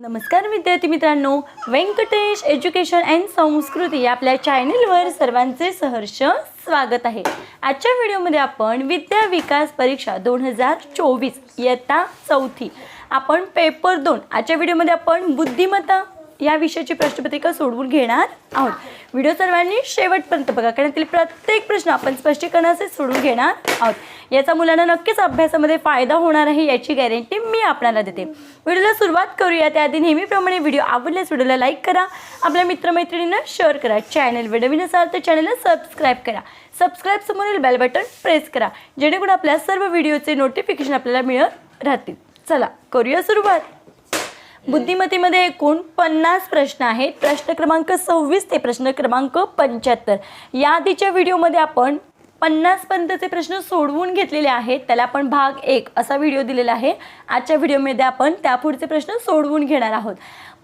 नमस्कार विद्यार्थी मित्रांनो. व्यंकटेश एज्युकेशन अँड संस्कृती या आपल्या चॅनेलवर सर्वांचे सहर्ष स्वागत आहे. आजच्या व्हिडिओमध्ये आपण विद्या विकास परीक्षा दोन हजार चोवीस इयत्ता चौथी. आपण पेपर दोन. आजच्या व्हिडिओमध्ये आपण बुद्धिमत्ता या विषयाची प्रश्नपत्रिका सोडवून घेणार आहोत. व्हिडिओ सर्वांनी शेवटपर्यंत बघा कारण त्यातील प्रत्येक प्रश्न आपण स्पष्टीकरणाचे सोडून घेणार आहोत. याचा मुलांना नक्कीच अभ्यासामध्ये फायदा होणार आहे याची गॅरंटी मी आपल्याला देते. व्हिडिओला सुरुवात करूया त्याआधी नेहमीप्रमाणे व्हिडिओ आवडल्यास व्हिडिओला लाईक करा. आपल्या मित्रमैत्रिणींना शेअर करा. चॅनल व्हिडिओ असाल तर चॅनलला सबस्क्राईब करा. सबस्क्राईब समोरील बेल बटन प्रेस करा. जेणेकरून आपल्या सर्व व्हिडिओचे नोटिफिकेशन आपल्याला मिळत राहतील. चला करूया सुरुवात. बुद्धिमत्तेमध्ये एकूण पन्नास प्रश्न आहेत. प्रश्न क्रमांक सव्वीस ते प्रश्न क्रमांक पंच्याहत्तर. या आधीच्या व्हिडिओमध्ये आपण पन्नासपर्यंतचे प्रश्न सोडवून घेतलेले आहेत. त्याला आपण भाग एक असा व्हिडिओ दिलेला आहे. आजच्या व्हिडिओमध्ये आपण त्यापुढचे प्रश्न सोडवून घेणार आहोत.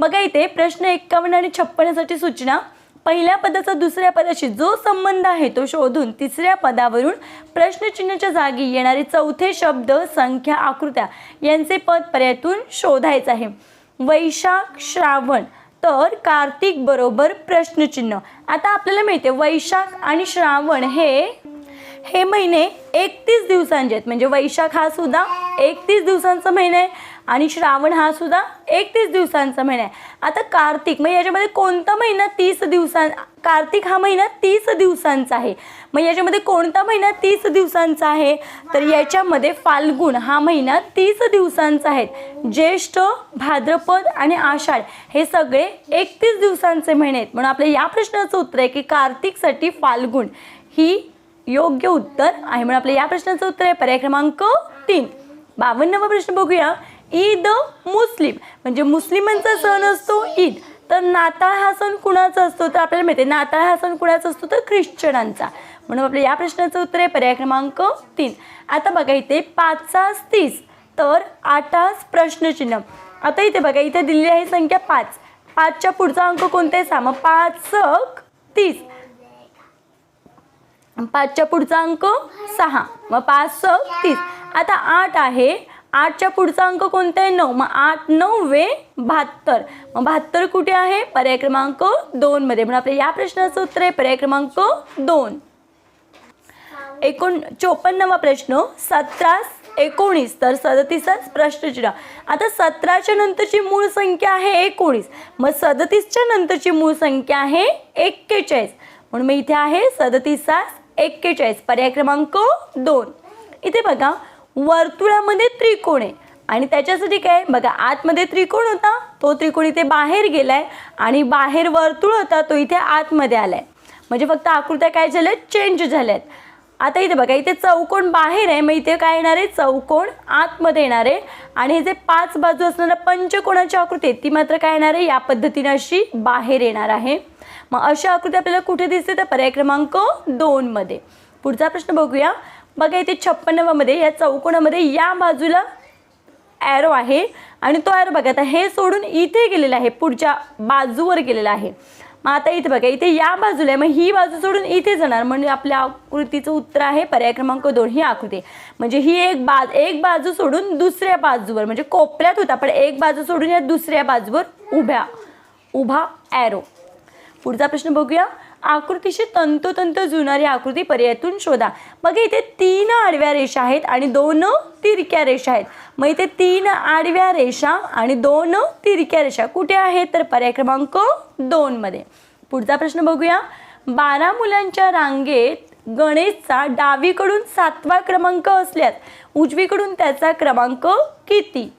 बघा इथे प्रश्न एक्कावन्न आणि छप्पन्नसाठी सूचना. पहिल्या पदाचा दुसऱ्या पदाशी जो संबंध आहे तो शोधून तिसऱ्या पदावरून प्रश्नचिन्हाच्या जागी येणारे चौथे शब्द संख्या आकृत्या यांचे पद पर्यायातून शोधायचं आहे. वैशाख श्रावण. तर कार्तिक बरोबर प्रश्नचिन्ह. आता आपल्याला माहिती आहे वैशाख आणि श्रावण हे हे महिने एकतीस दिवसांचे आहेत. म्हणजे वैशाख हा सुद्धा एकतीस दिवसांचा महिना आहे. आणि श्रावण हा सुद्धा एकतीस दिवसांचा महिना आहे. आता कार्तिक मग याच्यामध्ये कोणता महिना तीस दिवसां कार्तिक हा महिना तीस दिवसांचा आहे. मग याच्यामध्ये कोणता महिना तीस दिवसांचा आहे? तर याच्यामध्ये फाल्गुन हा महिना तीस दिवसांचा आहे. ज्येष्ठ भाद्रपद आणि आषाढ हे सगळे एकतीस दिवसांचे महिने आहेत. म्हणून आपल्या या प्रश्नाचं उत्तर आहे की कार्तिकसाठी फाल्गुन ही योग्य उत्तर आहे. म्हणून आपल्या या प्रश्नाचं उत्तर आहे पर्याय क्रमांक तीन. बावन्नवा प्रश्न बघूया. ईद मुस्लिम. म्हणजे मुस्लिमांचा सण असतो ईद. तर नाताळ हा सण कुणाचा असतो? तर आपल्याला माहिती आहे नाताळ हा सण कुणाचा असतो? तर ख्रिश्चनांचा. म्हणून आपल्या या प्रश्नाचं उत्तर आहे पर्याय क्रमांक तीन. आता बघा इथे पाचास तीस. तर आठास प्रश्नचिन्ह. आता इथे बघा इथे दिलेली आहे संख्या पाच. पाचच्या पुढचा अंक कोणता आहे? सा मग पाच सक तीस. पाचच्या पुढचा अंक सहा. मग पाच सक तीस. आता आठ आहे. आठच्या पुढचा अंक कोणता आहे? नऊ. मग आठ नऊ वे बहात्तर. मग बहात्तर कुठे आहे? पर्याय क्रमांक दोनमध्ये म्हणून आपल्या या प्रश्नाचं उत्तर आहे पर्याय क्रमांक दोन. एकोण चोपन्नवा प्रश्न. सतरास एकोणीस. तर सदतीसच प्रश्नचिन्ह. आता सतराच्या नंतरची मूळ संख्या आहे एकोणीस. मग सदतीसच्या नंतरची मूळ संख्या आहे एक्केचाळीस. म्हणून मग इथे आहे सदतीसास एक्केचाळीस. पर्याय क्रमांक दोन. इथे बघा. वर्तुळामध्ये त्रिकोण आहे. आणि त्याच्यासाठी काय बघा आतमध्ये त्रिकोण होता तो त्रिकोण इथे बाहेर गेलाय आणि बाहेर वर्तुळ होता तो इथे आतमध्ये आलाय. म्हणजे फक्त आकृत्या काय झाल्या चेंज झाल्यात. आता इथे बघा इथे चौकोन बाहेर आहे मग इथे काय येणार आहे? चौकोन आतमध्ये येणार आहे. आणि हे जे पाच बाजू असणाऱ्या पंचकोणाची आकृती आहे ती मात्र काय येणार आहे? या पद्धतीने अशी बाहेर येणार आहे. मग अशी आकृती आपल्याला कुठे दिसते? तर पर्याय क्रमांक दोनमध्ये. पुढचा प्रश्न बघूया. बघा इथे छप्पन्नवामध्ये या चौकोनामध्ये या बाजूला ॲरो आहे. आणि तो ॲरो बघा आता हे सोडून इथे गेलेला आहे पुढच्या बाजूवर गेलेला आहे. मग आता इथे बघा इथे या बाजूला आहे मग ही बाजू सोडून इथे जाणार. म्हणजे आपल्या आकृतीचं उत्तर आहे पर्याय क्रमांक दोन ही आकृती. म्हणजे ही एक बाज एक बाजू सोडून दुसऱ्या बाजूवर म्हणजे कोपऱ्यात होता पण एक बाजू सोडून या दुसऱ्या बाजूवर उभ्या उभा ॲरो पुढचा प्रश्न बघूया. आकृतीशी तंतोतंत जुळणारी आकृती पर्यायातून शोधा. बघा इथे तीन आडव्या रेषा आहेत आणि दोन तिरक्या रेषा आहेत. मग इथे तीन आडव्या रेषा आणि दोन तिरक्या रेषा. कुठे आहेत? तर पर्याय क्रमांक दोनमध्ये पुढचा प्रश्न बघूया. बारा मुलांच्या रांगेत गणेशचा डावीकडून सातवा क्रमांक असल्यास उजवीकडून त्याचा क्रमांक किती?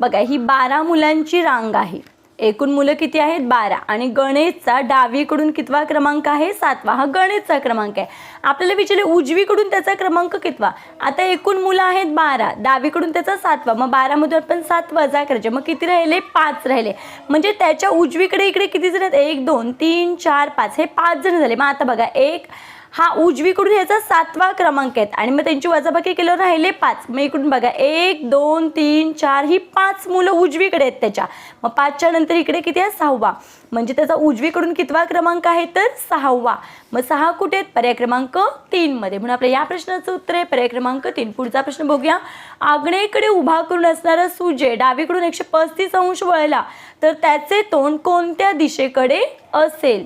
बघा ही बारा मुलांची रांग आहे. एकूण मुलं किती आहेत? बारा. आणि गणेशचा डावीकडून कितवा क्रमांक आहे? सातवा. हा गणेशचा क्रमांक आहे. आपल्याला विचारले उजवीकडून त्याचा क्रमांक कितवा? आता एकूण मुलं आहेत बारा. डावीकडून त्याचा सातवा. मग बारामधून आपण सात वजा करायचे. मग किती राहिले? पाच राहिले. म्हणजे त्याच्या उजवीकडे इकडे किती जण आहेत? एक दोन तीन चार पाच. हे पाच जण झाले. मग आता बघा. एक हा उजवीकडून ह्याचा सातवा क्रमांक आहेत. आणि मग त्यांची वजाबाकी केल्यावर राहिले पाच. मग इकडून बघा एक दोन तीन चार ही पाच मुलं उजवीकडे आहेत त्याच्या. मग पाचच्या नंतर इकडे किती आहे? सहावा. म्हणजे त्याचा उजवीकडून कितवा क्रमांक आहे तर सहावा. मग सहा कुठे आहेत? पर्याय क्रमांक तीनमध्ये म्हणून आपल्या या प्रश्नाचं उत्तर आहे पर्याय क्रमांक तीन. पुढचा प्रश्न बघूया. आग्नेकडे उभा करून असणारा सूर्य डावीकडून एकशे पस्तीस अंश वळला तर त्याचे तोंड कोणत्या दिशेकडे असेल?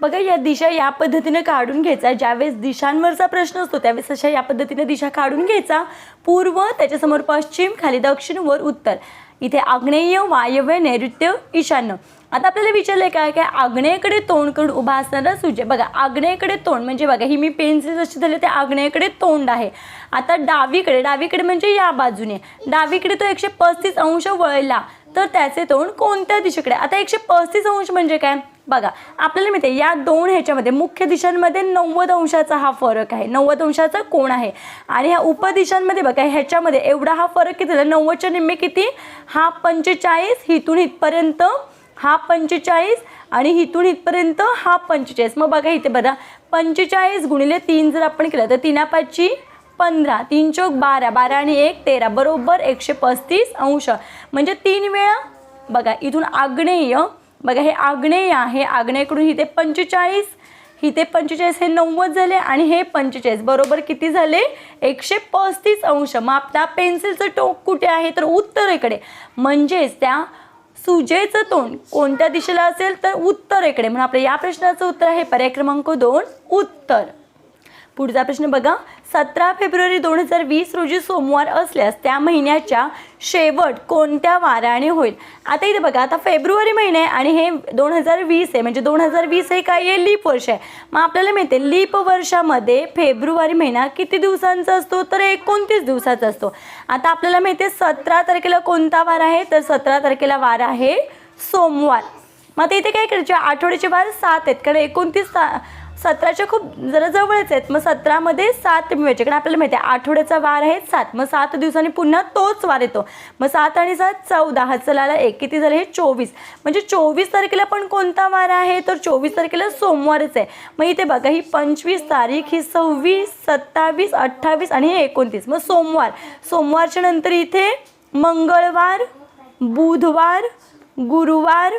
बघा या दिशा या पद्धतीनं काढून घ्यायचा. ज्यावेळेस दिशांवरचा प्रश्न असतो त्यावेळेस अशा या पद्धतीनं दिशा काढून घ्यायचा. पूर्व त्याच्यासमोर पश्चिम खाली दक्षिण वर उत्तर. इथे आग्नेय वायव्य नैऋत्य ईशान्य. आता आपल्याला विचारलंय काय काय आग्नेयकडे तोंड करून उभा असणारा सूर्य. बघा आग्नेयकडे तोंड म्हणजे बघा ही मी पेन्सिल जशी झाली ते आग्नेयकडे तोंड आहे. आता डावीकडे डावीकडे म्हणजे या बाजूने. डावीकडे तो एकशे पस्तीस अंश वळला. तर त्याचे तोंड कोणत्या दिशेकडे? आता एकशे पस्तीस अंश म्हणजे काय? बघा आपल्याला माहिती आहे या दोन ह्याच्यामध्ये मुख्य दिशांमध्ये नव्वद अंशाचा हा फरक आहे. नव्वद अंशाचा कोण आहे. आणि ह्या उपदिशांमध्ये बघा ह्याच्यामध्ये एवढा हा फरक किती झाला? नव्वदच्या निम्मे किती? हा पंचेचाळीस हिथून इथपर्यंत हा पंचेचाळीस आणि इथून इथपर्यंत हा पंचेचाळीस. मग बघा इथे बघा पंचेचाळीस गुणिले तीन जर आपण केलं तर तीना पाचची पंधरा तीन चौक बारा बारा आणि एक तेरा बरोबर एकशे पस्तीस अंश. म्हणजे तीन वेळा बघा इथून आग्नेय बघा हे आग्नेय आहे. आग्नेयकडून इथे पंचेचाळीस इथे पंचेचाळीस हे नव्वद झाले आणि हे पंचेचाळीस. बरोबर किती झाले? एकशे पस्तीस अंश. मग आपल्या पेन्सिलचं टोक कुठे आहे? तर उत्तरेकडे. म्हणजेच त्या सुजेचं तोंड कोणत्या दिशेला असेल? तर उत्तरेकडे. म्हणून आपल्या या प्रश्नाचं उत्तर आहे. पर्याय क्रमांक दोन उत्तर. पुढचा प्रश्न बघा. सतरा फेब्रुवारी दोन हजार वीस रोजी सोमवार असल्यास त्या महिन्याच्या शेवट कोणत्या वाराने होईल? आता इथे बघा आता फेब्रुवारी महिना आहे आणि हे दोन हजार वीस आहे. म्हणजे दोन हजार वीस हे काय? आहे लीप वर्ष आहे. मग आपल्याला माहिती आहे लीप वर्षामध्ये फेब्रुवारी महिना किती दिवसांचा असतो? तर एकोणतीस दिवसाचा असतो. आता आपल्याला माहिती आहे सतरा तारखेला कोणता वार आहे? तर सतरा तारखेला वार आहे सोमवार. मग आता इथे काय करायचे? आठवड्याचे वार सात आहेत. कारण एकोणतीस सा सतराच्या खूप जरा जवळच आहेत. मग सतरामध्ये सात मिळवायचे कारण आपल्याला माहिती आहे आठवड्याचा वार आहे सात. मग सात दिवसांनी पुन्हा तोच वार येतो. मग सात आणि सात चौदा. हा चलाला एक. किती झाले? हे चोवीस. म्हणजे चोवीस तारखेला पण कोणता वार आहे? तर चोवीस तारखेला सोमवारच आहे. मग इथे बघा ही पंचवीस तारीख ही सव्वीस सत्तावीस अठ्ठावीस आणि हे एकोणतीस. मग सोमवार. सोमवारच्या नंतर इथे मंगळवार बुधवार गुरुवार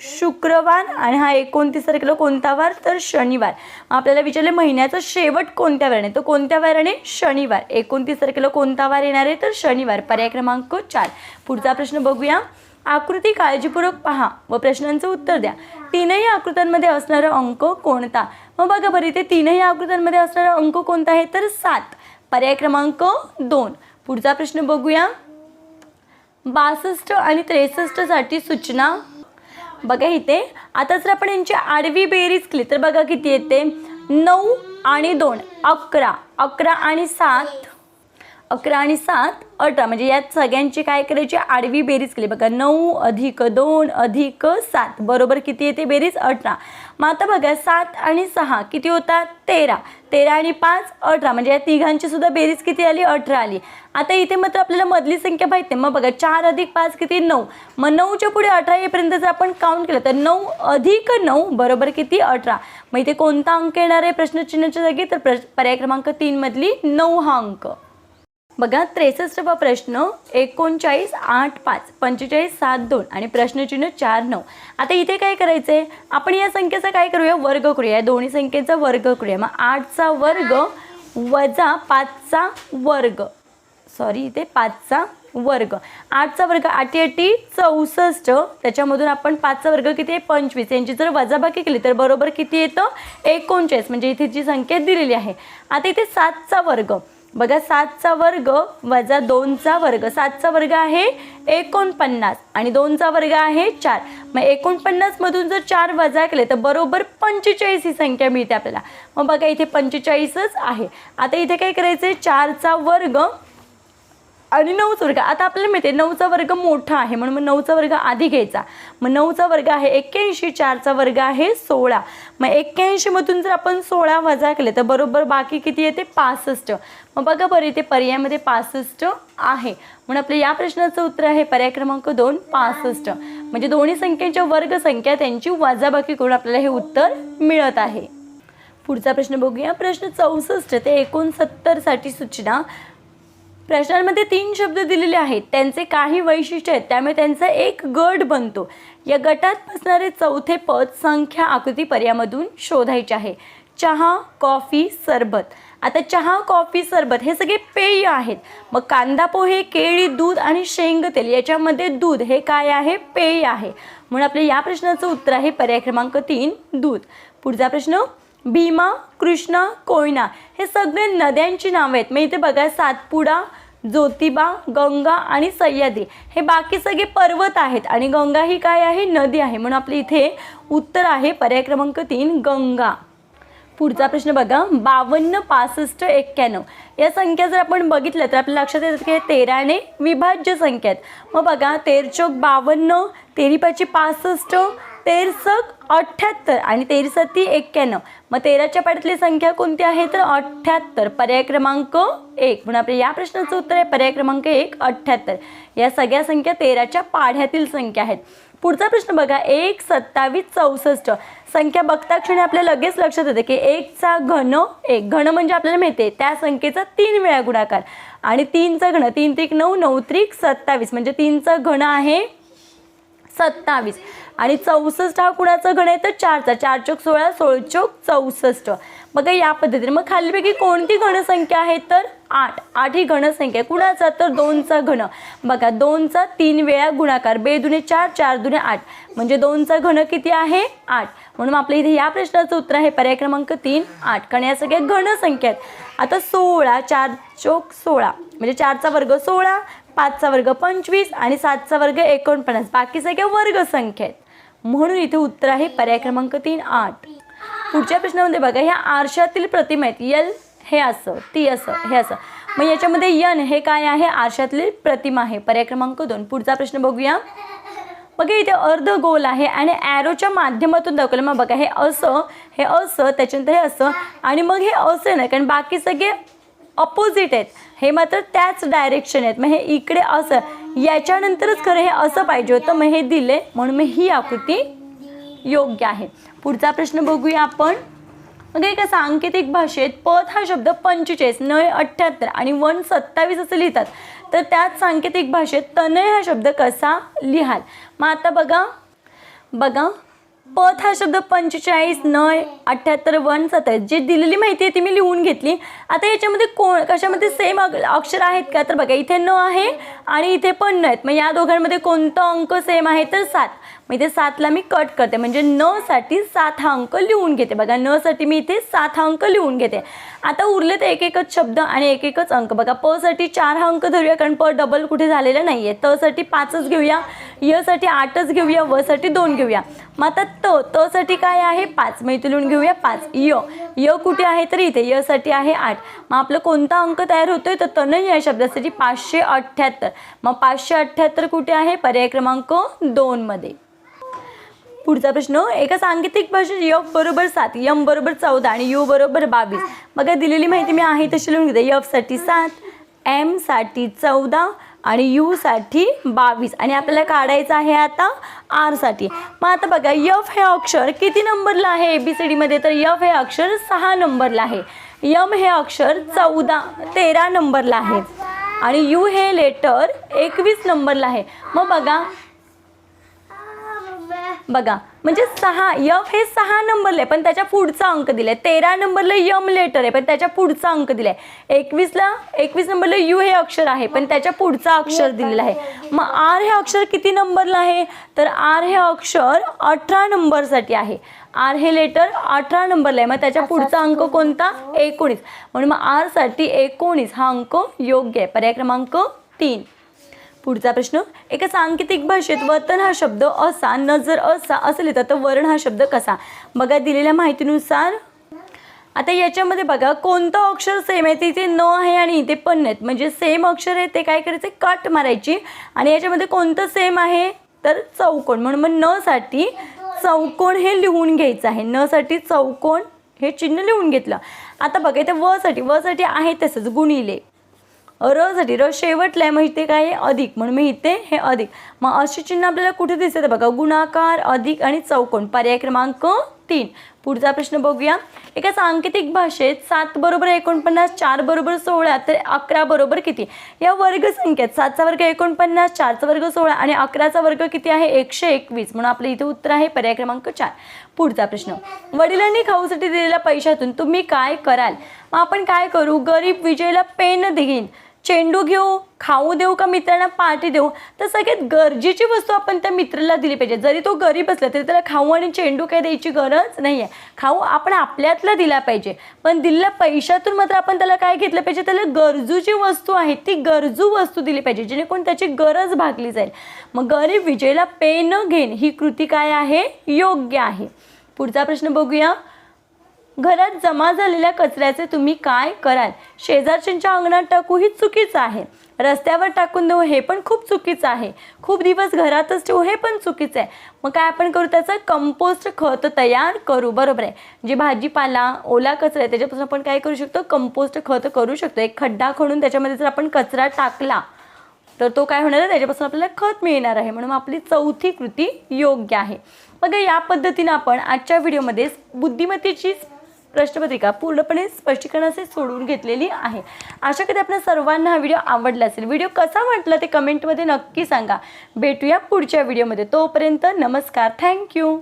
शुक्रवार आणि हा एकोणतीस तारखेला कोणता वार? तर शनिवार. आपल्याला विचारले महिन्याचा शेवट कोणत्या वाराने? तर कोणत्या वाराने? शनिवार. एकोणतीस तारखेला कोणता वार येणार आहे? तर शनिवार. पर्याय क्रमांक चार. पुढचा प्रश्न बघूया. आकृती काळजीपूर्वक पहा व प्रश्नांचं उत्तर द्या. तीनही आकृत्यांमध्ये असणारा अंक कोणता? मग बघा बरं इथे तीनही आकृत्यांमध्ये असणारा अंक कोणता आहे? तर सात. पर्याय क्रमांक दोन. पुढचा प्रश्न बघूया. बासष्ट आणि त्रेसष्टसाठी सूचना बघा इथे. आता जर आपण यांची आडवी बेरीज केली तर बघा किती येते? नऊ आणि दोन. अकरा. अकरा आणि सात. अकरा आणि सात अठरा. म्हणजे यात सगळ्यांची काय करायची आडवी बेरीज केली. बघा नऊ अधिक दोन अधिक सात. बरोबर किती येते बेरीज? अठरा. मग आता बघा सात आणि सहा किती होतात? तेरा. तेरा आणि पाच अठरा. म्हणजे या तिघांची सुद्धा बेरीज किती आली? अठरा आली. आता इथे मात्र आपल्याला मधली संख्या माहिती आहे. मग बघा चार अधिक पाच किती? नऊ. मग नऊच्या पुढे अठरा येईपर्यंत जर आपण काउंट केलं तर नऊ अधिक नऊ बरोबर किती? अठरा. मग इथे कोणता अंक येणार आहे? प्रश्नचिन्हाच्या जागी तर प्र पर्याय क्रमांक तीनमधली नऊ हा अंक. बघा त्रेसष्टवा प्रश्न एकोणचाळीस आठ पाच पंचेचाळीस सात दोन आणि प्रश्नचिन्ह चार नऊ. आता इथे काय करायचं आहे आपण या संख्येचा काय करूया? वर्ग करूया. या दोन्ही संख्येचा वर्ग करूया. मग आठचा वर्ग वजा पाचचा वर्ग. सॉरी इथे पाचचा वर्ग. आठचा वर्ग आठी आठी चौसष्ट. त्याच्यामधून आपण पाचचा वर्ग किती आहे? पंचवीस. यांची जर वजाबाकी केली तर बरोबर किती येतं? एकोणचाळीस. म्हणजे इथे जी संख्या दिलेली आहे. आता इथे सातचा वर्ग. बघा सातचा वर्ग वजा दोनचा वर्ग. सातचा वर्ग आहे एकोणपन्नास आणि दोनचा वर्ग आहे चार. मग एकोणपन्नासमधून जर चार वजा केले तर बरोबर पंचेचाळीस ही संख्या मिळते आपल्याला. मग बघा इथे पंचेचाळीसच आहे. आता इथे काय करायचं आहे चारचा वर्ग आणि नऊचा वर्ग. आता आपल्याला माहिती आहे नऊचा वर्ग मोठा आहे म्हणून मग नऊचा वर्ग आधी घ्यायचा. मग नऊचा वर्ग आहे एक्क्याऐंशी चारचा वर्ग आहे सोळा. मग एक्क्याऐंशीमधून जर आपण सोळा वजा केले तर बरोबर बाकी किती येते? पासष्ट. मग बघा बरं इथे पर्यायामध्ये पासष्ट आहे. म्हणून आपल्या या प्रश्नाचं उत्तर आहे पर्याय क्रमांक दोन पासष्ट. म्हणजे दोन्ही संख्येच्या वर्गसंख्या त्यांची वजाबाकी करून आपल्याला हे उत्तर मिळत आहे. पुढचा प्रश्न बघूया. प्रश्न चौसष्ट ते एकोणसत्तरसाठी सूचना. प्रश्नांमध्ये तीन शब्द दिलेले आहेत. त्यांचे काही वैशिष्ट्य आहेत. त्यामुळे त्यांचा एक गट बनतो. या गटात बसणारे चौथे पद संख्या आकृती पर्यामधून शोधायचे आहे. चहा कॉफी सरबत. आता चहा कॉफी सरबत हे सगळे पेय आहेत. मग कांदा पोहे केळी दूध आणि शेंगतेल याच्यामध्ये दूध हे काय आहे? पेय आहे. म्हणून आपल्या या प्रश्नाचं उत्तर आहे पर्याय क्रमांक तीन दूध. पुढचा प्रश्न भीमा कृष्णा कोयना हे सगळे नद्यांची नावं आहेत. मग इथे बघा सातपुडा ज्योतिबा गंगा आणि सह्याद्री हे बाकी सगळे पर्वत आहेत. आणि गंगा ही काय आहे? नदी आहे. म्हणून आपली इथे उत्तर आहे. पर्याय क्रमांक तीन गंगा. पुढचा प्रश्न बघा. बावन्न पासष्ट एक्क्याण्णव. या संख्या जर आपण बघितल्या तर आपल्या लक्षात येतात की हे तेराने विभाज्य संख्या आहेत. मग बघा तेरचोक बावन्न तेरीपाची पासष्ट तेरसक अठ्ठ्याहत्तर आणि तेरसती एक्क्याण्णव. मग तेराच्या पाड्यातली संख्या कोणती आहे? तर अठ्ठ्याहत्तर पर्याय क्रमांक एक. म्हणून आपल्या या प्रश्नाचं उत्तर आहे पर्याय क्रमांक एक अठ्ठ्याहत्तर या सगळ्या संख्या तेराच्या पाढ्यातील संख्या आहेत. पुढचा प्रश्न बघा. एक सत्तावीस चौसष्ट. संख्या बघता क्षणी आपल्या लगेच लक्षात येते की एकचा घन एक. घन म्हणजे आपल्याला माहिती आहे त्या संख्येचा तीन वेळा गुणाकार. आणि तीनचा घन तीन त्रिक नऊ नऊ त्रिक सत्तावीस. म्हणजे तीनचा घन आहे सत्तावीस. आणि चौसष्ट हा कुणाचा घन आहे? तर चारचा. चार चौक सोळा सोळ चौक चौसष्ट. बघा या पद्धतीने. मग खालीपैकी कोणती घनसंख्या आहे? तर आठ. आठ ही घनसंख्या. आहे. कुणाचा? तर दोनचा घन. बघा दोनचा तीन वेळा गुणाकार. बे दुने चार चार दुने आठ. म्हणजे दोनचा घन किती आहे? आठ. म्हणून आपल्या इथे या प्रश्नाचं उत्तर आहे पर्याय क्रमांक तीन आठ. कारण या सगळ्या घनसंख्या आहेत. आता सोळा चार चौक सोळा. म्हणजे चारचा वर्ग सोळा पाचचा वर्ग पंचवीस आणि सातचा वर्ग एकोणपन्नास. बाकी सगळ्या वर्गसंख्या आहेत. म्हणून इथे उत्तर आहे पर्याय क्रमांक तीन आठ. पुढच्या प्रश्नामध्ये बघा ह्या आरशातील प्रतिमा आहेत. यल हे असं ती असं हे असं. मग याच्यामध्ये यन हे काय आहे? आरशातली प्रतिमा आहे. पर्याय क्रमांक दोन. पुढचा प्रश्न बघूया. मग इथे अर्ध गोल आहे आणि ॲरोच्या माध्यमातून दाखवलं. मग बघा हे असं हे असं त्याच्यानंतर हे असं आणि मग हे असं नाही कारण बाकी सगळे अपोजिट आहेत. हे मात्र त्याच डायरेक्शन आहेत. मग हे इकडे असं याच्यानंतरच खरं हे असं पाहिजे होतं मग हे दिले म्हणून मग ही आकृती योग्य आहे. पुढचा प्रश्न बघूया आपण. मग एका सांकेतिक भाषेत पद हा शब्द पंचेचाळीस नय अठ्ठ्याहत्तर आणि वन सत्तावीस असं लिहितात. तर त्याच सांकेतिक भाषेत तनय हा शब्द कसा लिहाल? मग आता बघा. बघा. पथ हा शब्द पंचेचाळीस नय अठ्ठ्याहत्तर वन सत्तावीस. जे दिलेली माहिती आहे ती मी लिहून घेतली. आता याच्यामध्ये कोण कशामध्ये सेम अक्षर आहेत का? तर बघा इथे न आहे आणि इथे पण न आहेत. मग या दोघांमध्ये कोणता अंक सेम आहे? तर सात. मग इथे सातला मी कट करते. म्हणजे न साठी सात हा अंक लिहून घेते. बघा न साठी मी इथे सात हा अंक लिहून घेते. आता उरलेत एक एकच शब्द आणि एक एकच अंक. बघा प साठी चार हा अंक धरूया कारण प डबल कुठे झालेला नाही आहे तसाठी पाचच घेऊया. यसाठी आठच घेऊया व साठी दोन घेऊया. मग आता त तसाठी साठी काय आहे? पाच. मग इथे लिहून घेऊया पाच. य. य कुठे आहे? तर इथे. य साठी आहे आठ. मग आपलं कोणता अंक तयार होतोय? तर तन या शब्दासाठी पाचशे अठ्ठ्याहत्तर. मग पाचशे अठ्ठ्याहत्तर कुठे आहे? पर्याय क्रमांक दोनमध्ये पुढचा प्रश्न. एका सांकेतिक भाषेत यफ बरोबर सात यम बरोबर चौदा आणि यू बरोबर बावीस. बघा दिलेली माहिती मी आहे तशी लिहून घेते. यफसाठी सात एमसाठी चौदा आणि यूसाठी बावीस. आणि आपल्याला काढायचं आहे आता आरसाठी मग आता बघा यफ हे अक्षर किती नंबरला आहे? ए बी सी डीमध्ये तर यफ हे अक्षर सहा नंबरला आहे. यम हे अक्षर चौदा तेरा नंबरला आहे. आणि यू हे लेटर एकवीस नंबरला आहे. मग बघा बघा म्हणजे सहा यफ हे सहा नंबरला आहे पण त्याच्या पुढचा अंक दिलाय. तेरा नंबरला यम लेटर आहे पण त्याच्या पुढचा अंक दिलाय. एकवीसला एकवीस नंबरला यू हे अक्षर आहे पण त्याच्या पुढचा अक्षर दिलेला आहे. मग आर हे अक्षर किती नंबरला आहे? तर आर हे अक्षर अठरा नंबरसाठी आहे. आर हे लेटर अठरा नंबरला आहे. मग त्याच्या पुढचा अंक कोणता? एकोणीस. म्हणून मग आरसाठी एकोणीस हा अंक योग्य आहे. पर्याय क्रमांक तीन. पुढचा प्रश्न एका सांकेतिक भाषेत वतन हा शब्द असा नजर असा असं लिहितात तर वर्ण हा शब्द कसा? बघा दिलेल्या माहितीनुसार आता याच्यामध्ये बघा कोणतं अक्षर सेम आहे? तिथे न आहे आणि इथे पण नाहीत. म्हणजे सेम अक्षर आहे ते काय करायचे? कट मारायची. आणि याच्यामध्ये कोणतं सेम आहे? तर चौकोन. म्हणून मग न साठी चौकोन हे लिहून घ्यायचं आहे. न साठी चौकोन हे चिन्ह लिहून घेतलं. आता बघा इथे व साठी व साठी आहे तसंच गुणिले. र र शेवटला आहे मग इथे काय आहे अधिक म्हणून मी इथे हे अधिक. मग अशी चिन्ह आपल्याला कुठे दिसते बघा गुणाकार अधिक आणि चौकोन पर्याय क्रमांक तीन. पुढचा प्रश्न बघूया. एका सांकेतिक भाषेत सात बरोबर एकोणपन्नास चार बरोबर सोळा तर अकरा बरोबर किती? या वर्ग संख्येत सातचा वर्ग एकोणपन्नास चारचा वर्ग सोळा आणि अकराचा वर्ग किती आहे? एकशे एकवीस. म्हणून आपलं इथे उत्तर आहे पर्याय क्रमांक चार. पुढचा प्रश्न. वडिलांनी खाऊसाठी दिलेल्या पैशातून तुम्ही काय कराल? मग आपण काय करू? गरीब विजयला पेन देईन. चेंडू घेऊ खाऊ देऊ का मित्रांना पार्टी देऊ? तर सगळ्यात गरजेची वस्तू आपण त्या मित्राला दिली पाहिजे. जरी तो गरीब असला तरी त्याला खाऊ आणि चेंडू काय द्यायची गरज नाही आहे खाऊ आपण आपल्यातला दिला पाहिजे. पण दिलेल्या पैशातून मात्र आपण त्याला काय घेतलं पाहिजे? त्याला गरजूची वस्तू आहे. ती गरजू वस्तू दिली पाहिजे जेणेकरून त्याची गरज भागली जाईल. मग गरीब विजयला न घेण ही कृती काय आहे? योग्य आहे. पुढचा प्रश्न बघूया. घरात जमा झालेल्या कचऱ्याचे तुम्ही काय कराल? शेजारच्यांच्या अंगणात टाकू ही चुकीचं आहे. रस्त्यावर टाकून देऊ हे पण खूप चुकीचं आहे. खूप दिवस घरातच ठेवू हे पण चुकीचं आहे. मग काय आपण करू त्याचं कंपोस्ट खत तयार करू बरोबर आहे? जे भाजीपाला ओला कचरा आहे त्याच्यापासून आपण काय करू शकतो? कंपोस्ट खत करू शकतो. एक खड्डा खणून त्याच्यामध्ये जर आपण कचरा टाकला तर तो काय होणार आहे? त्याच्यापासून आपल्याला खत मिळणार आहे. म्हणून आपली चौथी कृती योग्य आहे. मग या पद्धतीनं आपण आजच्या व्हिडिओमध्ये बुद्धिमत्तेची प्रश्नपत्रिका पूर्णपणे स्पष्टीकरणाचे सोडून घेतलेली आहे. आशा कधी आपल्या सर्वांना हा व्हिडिओ आवडला असेल. व्हिडिओ कसा वाटला ते कमेंटमध्ये नक्की सांगा. भेटूया पुढच्या व्हिडिओमध्ये. तोपर्यंत नमस्कार. थँक्यू.